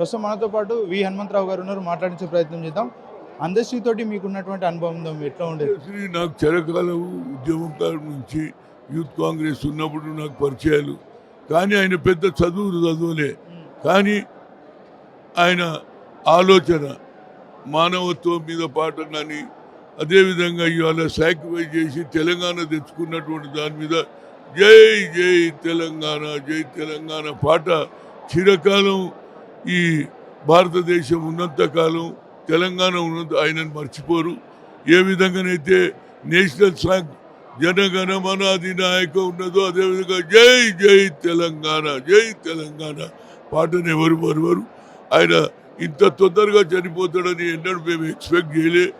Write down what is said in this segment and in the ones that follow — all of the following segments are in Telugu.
ప్రస్తుతం మనతో పాటు వి హనుమంతరావు గారు ఉన్నారు. మాట్లాడించే ప్రయత్నం చేద్దాం. అందశ్రీతోటి మీకున్నటువంటి అనుభవం ఎట్లా ఉండేది? శ్రీ నాకు చిరకాలం ఉద్యమకాలం నుంచి యూత్ కాంగ్రెస్ ఉన్నప్పుడు నాకు పరిచయాలు. కానీ ఆయన పెద్ద చదువులు చదువులే. కానీ ఆయన ఆలోచన మానవత్వం మీద పాఠం కానీ అదేవిధంగా ఇవాళ సాక్రిఫైస్ చేసి తెలంగాణ తెచ్చుకున్నటువంటి దాని మీద జై జై తెలంగాణ జై తెలంగాణ పాట చిరకాలం ఈ భారతదేశం ఉన్నంతకాలం తెలంగాణ ఉన్నంత ఆయనను మర్చిపోరు. ఏ విధంగానైతే నేషనల్ సాంగ్ జనగణమన అధినాయక ఉన్నదో అదేవిధంగా జై జై తెలంగాణ జై తెలంగాణ పాటను ఎవరు మరువరు. ఆయన ఇంత తొందరగా చనిపోతాడని ఎన్నడూ మేము ఎక్స్పెక్ట్ చేయలే.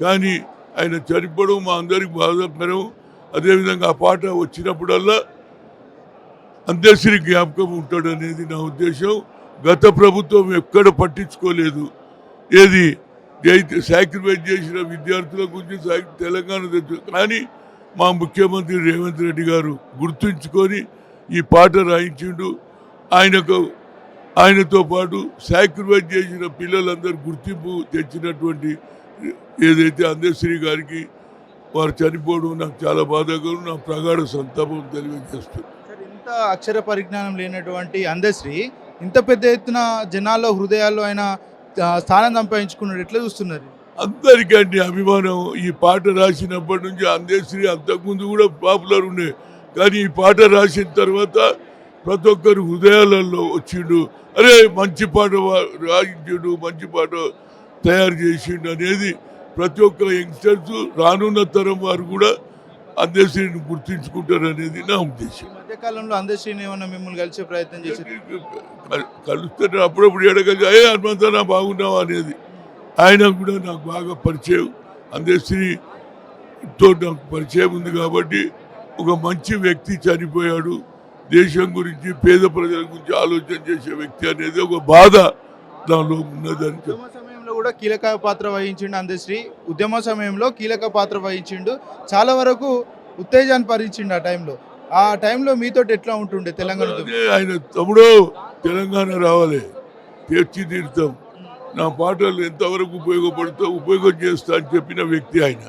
కానీ ఆయన చనిపోవడం మా అందరికి బాధాకరం. అదేవిధంగా ఆ పాట వచ్చినప్పుడల్లా అంత్యశ్రీ జ్ఞాపకం ఉంటాడనేది నా ఉద్దేశం. గత ప్రభుత్వం ఎక్కడ పట్టించుకోలేదు. ఏది సాక్రిఫైస్ చేసిన విద్యార్థుల గురించి తెలంగాణ తెచ్చు కానీ మా ముఖ్యమంత్రి రేవంత్ రెడ్డి గారు గుర్తుంచుకొని ఈ పాట రాయించిండు. ఆయనకు ఆయనతో పాటు సాక్రిఫైస్ చేసిన పిల్లలందరూ గుర్తింపు తెచ్చినటువంటి ఏదైతే అందశ్రీ గారికి వారు చనిపోవడం నాకు చాలా బాధగా నా ప్రగాఢ సంతాపం తెలియజేస్తుంది. ఇంత అక్షర పరిజ్ఞానం లేనటువంటి అందశ్రీ ఇంత పెద్ద ఎత్తున జనాల్లో హృదయాల్లో ఆయన స్థానం సంపాదించుకున్నాడు. ఎట్లా చూస్తున్నారు? అందరికంటే అభిమానం ఈ పాట రాసినప్పటి నుంచి అందశ్రీ అంతకుముందు కూడా పాపులర్ ఉండే. కానీ ఈ పాట రాసిన తర్వాత ప్రతి ఒక్కరు హృదయాలలో వచ్చిండు. అరే మంచి పాట రాయించాడు రాయించిండు మంచి పాట తయారు చేసిండు అనేది ప్రతి ఒక్క యంగ్స్టర్స్ రానున్న తరం వారు కూడా అందశ్రీని గుర్తించుకుంటారు అనేది నా ఉద్దేశం. మధ్యకాలంలో అందశ్రీని ఏమన్నా మిమ్మల్ని కలిసే ప్రయత్నం చేశారు కల్- కలుస్తుంటే అప్పుడప్పుడు ఎడగలి ఏ హనుమంతనా బాగున్నావా? అనేది. ఆయన కూడా నాకు బాగా పరిచయం. అందశ్రీతో నాకు పరిచయం ఉంది కాబట్టి ఒక మంచి వ్యక్తి చనిపోయాడు. దేశం గురించి పేద ప్రజల గురించి ఆలోచన చేసే వ్యక్తి అనేది ఒక బాధ దానిలో ఉన్నదని కూడా కీలక పాత్ర వహించిండు అందశ్రీ. ఉద్యమ సమయంలో కీలక పాత్ర వహించిండు. చాలా వరకు ఉత్తేజాన్ని పరిచిండు ఆ టైంలో. ఆ టైంలో మీతో ఎట్లా ఉంటుండే తెలంగాణ ఆయన తమ్ముడు తెలంగాణ రావాలి. తెచ్చి తీర్థం నా పాటలు ఎంతవరకు ఉపయోగపడుతూ ఉపయోగం చేస్తా అని చెప్పిన వ్యక్తి ఆయన.